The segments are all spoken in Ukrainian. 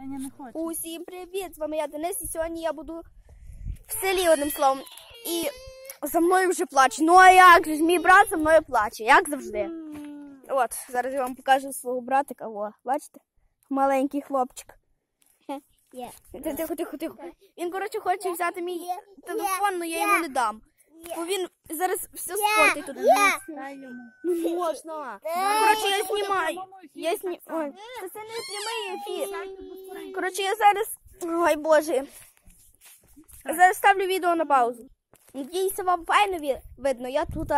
Таня не хоче. Усім привіт! З вами я Денис, і сьогодні я буду в селі одним словом. І за мною вже плаче. Ну а як же ж мій брат за мною плаче, як завжди. От, зараз я вам покажу свого братика. О, бачите? Маленький хлопчик. Тихо, тихо, тихо. Він, коротше, хоче взяти мій телефон, але я йому не дам. Бо він зараз все спортить тут. Йому. Не можна. Коротше, я знімаю. Я сні... Ой, це, це не прямий ефір. Коротше, я зараз. Ой Боже. Я зараз ставлю відео на паузу. Надіюся, вам файно видно. Я тут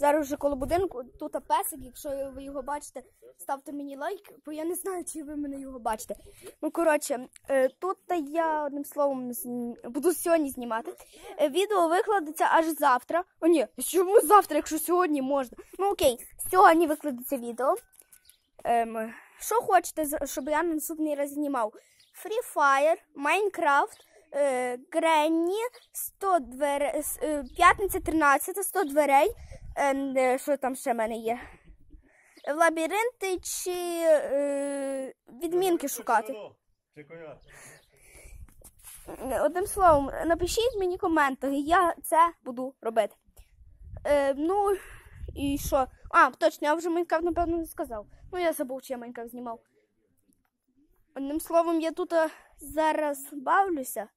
зараз вже коло будинку, тут песик, якщо ви його бачите, ставте мені лайк, бо я не знаю, чи ви мене його бачите. Ну, коротше, е, тут я одним словом буду сьогодні знімати. Е, Відео викладеться аж завтра. О, ні, чому завтра, якщо сьогодні можна? Ну окей, сьогодні викладеться відео. Ем, що хочете, щоб я на наступний раз знімав? Free Fire, Minecraft, е, Гренні, 100 дверей, п'ятниця 13, 100 дверей. Ем, е, що там ще в мене є? В лабіринти чи е, відмінки шукати? Одним словом, напишіть мені коменти, я це буду робити. Е, ну, і що? А, точно, я вже Майнкрафт, напевно, не сказав. Ну, я забув, чи я Майнкрафт знімав. Одним словом, я тут зараз бавлюся.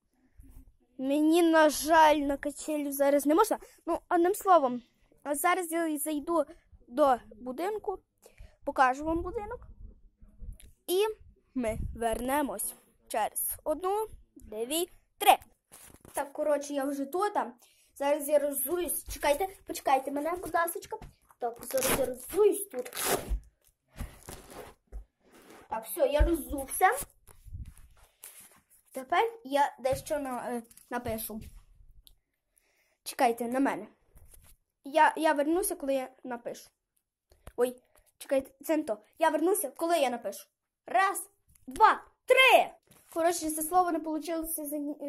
Мені, на жаль, на качелю зараз не можна. Ну, одним словом, а зараз я зайду до будинку, покажу вам будинок. І ми вернемось через одну, дві, три. Так, коротше, я вже тут. Зараз я роззуюсь. Чекайте, почекайте мене, будь ласка. Так, зараз я роззуюсь тут. Так, все, я роззувся. Тепер я дещо на, е, напишу. Чекайте на мене. Я, я вернуся, коли я напишу. Ой, чекайте, це не то. Я вернуся, коли я напишу. Раз, два, три. Коротше, це слово не вийшло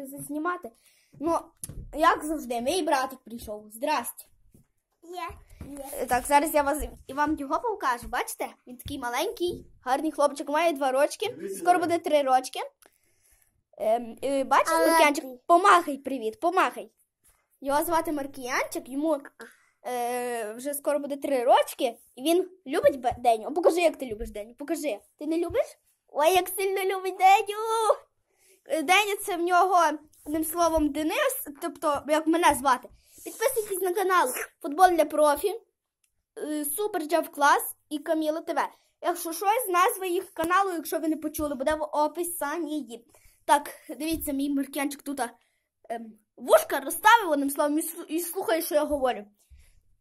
зазнімати. Ну, як завжди, мій братик прийшов. Здрасте. Є. Е, Так, зараз я вас і вам його покажу. Бачите? Він такий маленький, гарний хлопчик, має два рочки. Скоро буде три рочки. Ем, е, бачиш, Маркіянчик? Помахай, привіт, помахай. Його звати Маркіянчик, йому е, вже скоро буде три рочки, і він любить Деню. Покажи, як ти любиш Деню. Покажи. Ти не любиш? Ой, як сильно любить Деню! Е, Деня це в нього, одним словом, Денис, тобто, як мене звати. Підписуйтесь на канал Футбол для профі, е, Супер Джав Клас і Каміла ТВ. Якщо щось, назва їх каналу, якщо ви не почули, буде в описанні. Так, дивіться, мій Маркянчик тут ем, вушка розставив одним словом і слухає, що я говорю.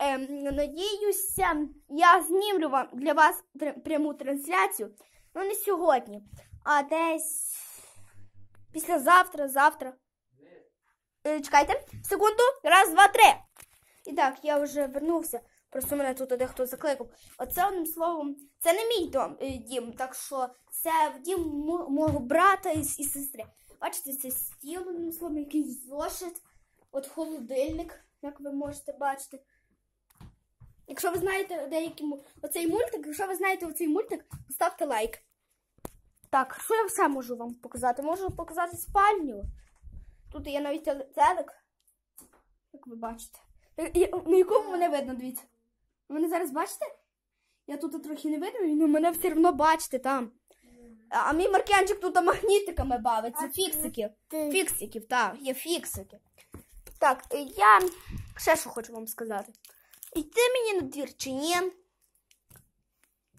Ем, надіюся, я знімлю вам для вас пряму трансляцію. Ну, не сьогодні, а десь післязавтра, завтра. Е, чекайте, секунду. Раз, два, три. І так, я вже вернувся. Просто мене тут дехто закликав. Оце одним словом, це не мій дом, е, дім, так що це дім мого брата і, і сестри. Бачите, це стіл, одним словом, якийсь зошит, от холодильник, як ви можете бачити. Якщо ви знаєте деякі оцей мультик, якщо ви знаєте оцей мультик, поставте лайк. Так, що я все можу вам показати? Можу показати спальню. Тут є навіть телек, як ви бачите. Е, На якому мене видно, дивіться. Ви мене зараз бачите? Я тут трохи не видно, але мене все одно бачите там. А, мій Маркянчик тут магнітиками бавиться, фіксиків. Фіксиків, так, є фіксики. Так, е, я ще що хочу вам сказати. Йти мені на двір чи ні?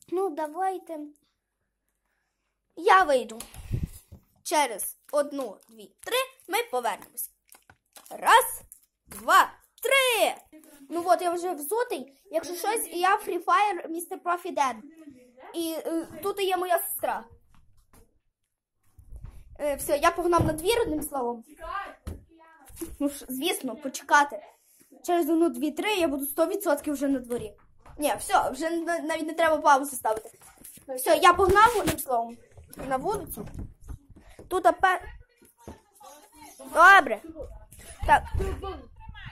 Ну, давайте. Я вийду. Через одну, дві, три ми повернемось. Раз, два, три. Ну от я вже взутий. Якщо щось, я Free Fire, містер Профі Ден. І е, тут є моя сестра. Е, все, я погнав на двір одним словом. Ну ж, звісно, почекати. Через одну, дві, три я буду 100% вже на дворі. Ні, все, вже навіть не треба паузу ставити. Все, я погнав одним словом на вулицю. Тут опе... Добре. Так,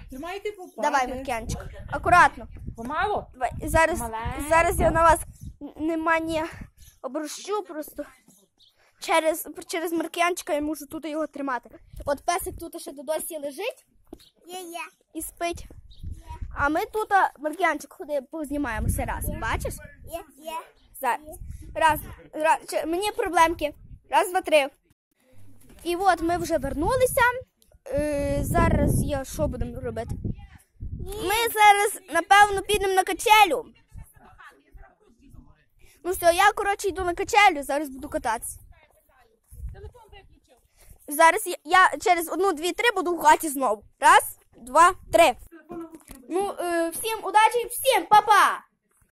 Тримайте попати. давай, Маркянчик. Акуратно. Помалу? Давай. Зараз, Маленько. зараз я на вас н- нема ні просто. через, через Маркіянчика я можу тут його тримати. От песик тут ще досі лежить Є, є. і спить. А ми тут, а, Маркіянчик, ходи, познімаємося разом. Бачиш? Є, є. Зараз. Раз, раз, мені проблемки. Раз, два, три. І от ми вже вернулися. Е, зараз я що будемо робити? Ми зараз, напевно, підемо на качелю. Ну все, я, коротше, йду на качелю, зараз буду кататися. Зараз я, я через одну, дві, три буду в хаті знову. Раз, два, три. Ну, е, всім удачі, всім па-па!